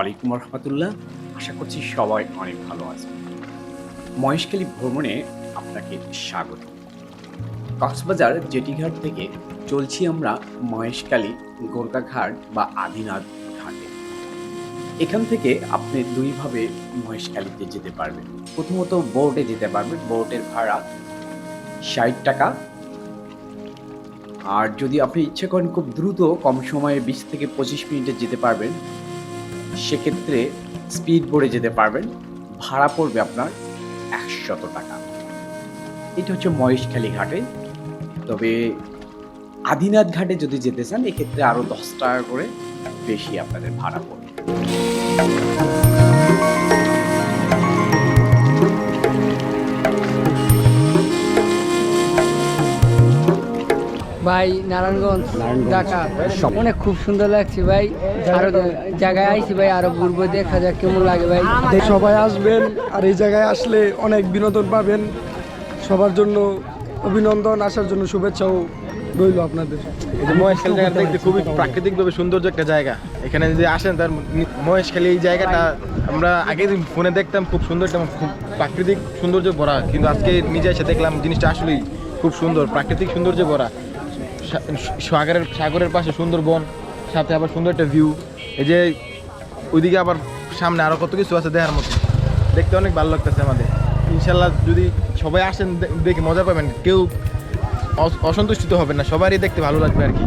আলাইকুম রহমতুল্লাহ। আশা করছি সবাই অনেক ভালো আছে মহেশখালী ভ্রমণে আপনাকে স্বাগত। কক্সবাজার জেটিঘাট থেকে চলছি আমরা মহেশখালী গোরকাঘাট বা আদিনাথ ঘাটে। এখান থেকে আপনি দুইভাবে মহেশখালীতে যেতে পারবেন। প্রথমত বোটে যেতে পারবেন। বোটের ভাড়া ষাট টাকা। আর যদি আপনি ইচ্ছে করেন খুব দ্রুত কম সময়ে বিশ থেকে পঁচিশ মিনিটে যেতে পারবেন সেক্ষেত্রে স্পিড বোর্ডে যেতে পারবেন, ভাড়া পড়বে আপনার একশত টাকা। এটা হচ্ছে মহেশখালী ঘাটে। তবে আদিনাথ ঘাটে যদি যেতে চান, এক্ষেত্রে আরও দশ টাকা করে বেশি আপনাদের ভাড়া পড়বে। ভাই নারায়ণগঞ্জ ঢাকা। অনেক খুব সুন্দর লাগছে ভাই। আরও জায়গায় আইছি ভাই আরও ঘুরবো দেখা যাক কেমন লাগে ভাই। সবাই আসবেন আর এই জায়গায় আসলে অনেক বিনোদন পাবেন। সবার জন্য অভিনন্দন আসার জন্য শুভেচ্ছাও রইল আপনাদের। এই যে মহেশখালী জায়গাটা দেখতে খুবই প্রাকৃতিকভাবে সৌন্দর্য একটা জায়গা। এখানে যদি আসেন তার মহেশখালী এই জায়গাটা আমরা আগে ফোনে দেখতাম খুব সুন্দর একটা খুব প্রাকৃতিক সৌন্দর্য ভরা। কিন্তু আজকে নিজে এসে দেখলাম জিনিসটা আসলেই খুব সুন্দর প্রাকৃতিক সৌন্দর্য ভরা। সাগরের সাগরের পাশে সুন্দর বন সাথে আবার সুন্দর একটা ভিউ এই যে ওইদিকে আবার সামনে আরও কত কিছু আছে দেখার মতো। দেখতে অনেক ভালো লাগতেছে আমাদের। ইনশাল্লাহ যদি সবাই আসেন দেখে মজা পাবেন। কেউ অস- অসন্তুষ্টিত হবেন না। সবারই দেখতে ভালো লাগবে আর কি।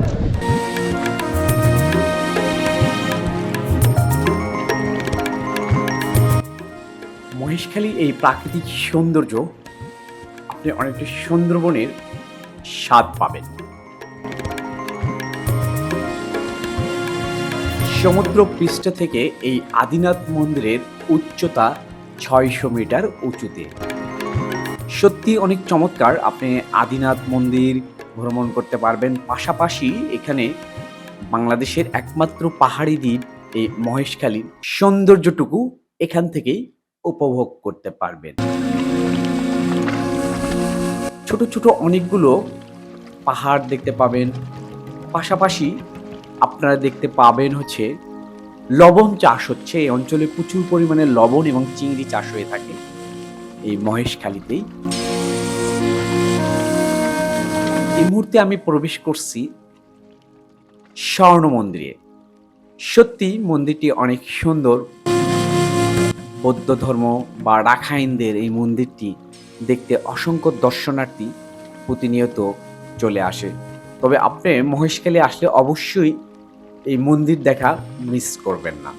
মহেশখালী এই প্রাকৃতিক সৌন্দর্য আপনি অনেকটা সুন্দরবনের স্বাদ পাবেন। সমুদ্র পৃষ্ঠ থেকে এই আদিনাথ মন্দিরের উচ্চতা ছয়শো মিটার উঁচুতে। সত্যি অনেক চমৎকার, আপনি আদিনাথ মন্দির ভ্রমণ করতে পারবেন। পাশাপাশি এখানে বাংলাদেশের একমাত্র পাহাড়ি দ্বীপ, এই মহেশখালীর সৌন্দর্যটুকু এখান থেকেই উপভোগ করতে পারবেন। ছোট ছোট অনেকগুলো পাহাড় দেখতে পাবেন। পাশাপাশি আপনারা দেখতে পাবেন হচ্ছে, লবণ চাষ হচ্ছে। এই অঞ্চলে প্রচুর পরিমাণে লবণ এবং চিংড়ি চাষ হয়ে থাকে এই মহেশখালীতেই এই মুহূর্তে আমি প্রবেশ করছি স্বর্ণ মন্দিরে। সত্যি মন্দিরটি অনেক সুন্দর। বৌদ্ধ ধর্ম বা রাখাইনদের এই মন্দিরটি দেখতে অসংখ্য দর্শনার্থী প্রতিনিয়ত চলে আসে। তবে আপনি মহেশখালী আসলে অবশ্যই এই মন্দির দেখা মিস করবেন না।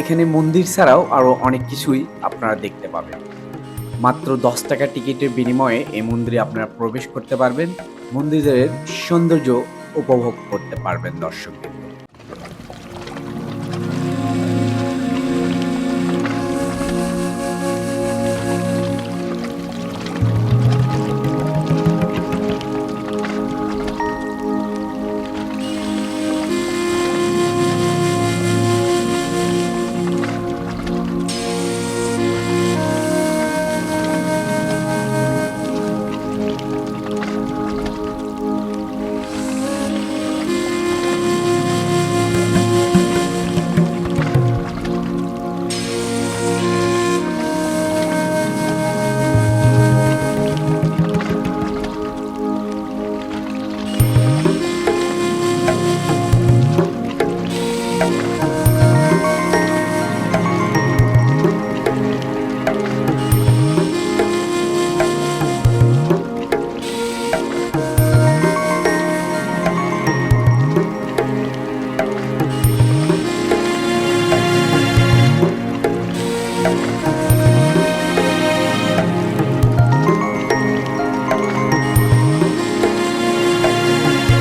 এখানে মন্দির ছাড়াও আরও অনেক কিছুই আপনারা দেখতে পাবেন। মাত্র দশ টাকা টিকিটের বিনিময়ে এই মন্দিরে আপনারা প্রবেশ করতে পারবেন। মন্দিরের সৌন্দর্য উপভোগ করতে পারবেন দর্শকদের